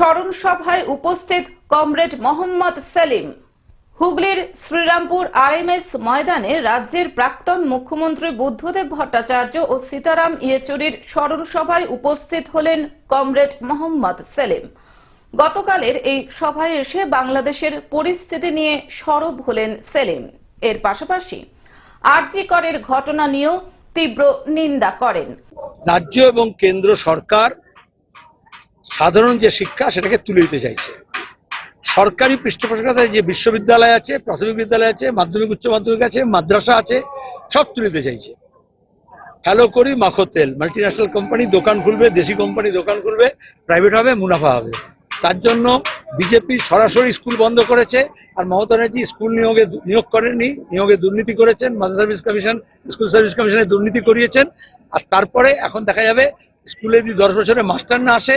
স্মরণ সভায় উপস্থিত কমরেড মোহাম্মদ সেলিম। হুগলির শ্রীরামপুর আরএমএস ময়দানে রাজ্যের প্রাক্তন মুখ্যমন্ত্রী বুদ্ধদেব ভট্টাচার্য ও সীতারাম ইয়েচুরির স্মরণ সভায় উপস্থিত হলেন কমরেড মোহাম্মদ সেলিম। গতকালের এই সভায় এসে বাংলাদেশের পরিস্থিতি নিয়ে সরব হলেন সেলিম। এর পাশাপাশি আরজি করের ঘটনা নিয়েও তীব্র নিন্দা করেন। রাজ্য এবং কেন্দ্র সরকার সাধারণ যে শিক্ষা, সেটাকে তুলে দিতে চাইছে। সরকারি পৃষ্ঠপোষকতায় যে বিশ্ববিদ্যালয় আছে, প্রাথমিক বিদ্যালয় আছে, মাধ্যমিক, উচ্চ মাধ্যমিক আছে, মাদ্রাসা আছে, সব তুলে দিতে চাইছে। হ্যালো করি, মাখো তেল। মাল্টি ন্যাশনাল কোম্পানি দোকান খুলবে, দেশি কোম্পানি দোকান খুলবে প্রাইভেট হবে, মুনাফা হবে। তার জন্য বিজেপি সরাসরি স্কুল বন্ধ করেছে আর মমতা ব্যানার্জি স্কুল নিয়োগে নিয়োগ করেননি, নিয়োগে দুর্নীতি করেছেন, মাদার সার্ভিস কমিশন, স্কুল সার্ভিস কমিশনে দুর্নীতি করিয়েছেন। আর তারপরে এখন দেখা যাবে, স্কুলে যদি দশ বছরে মাস্টার না আসে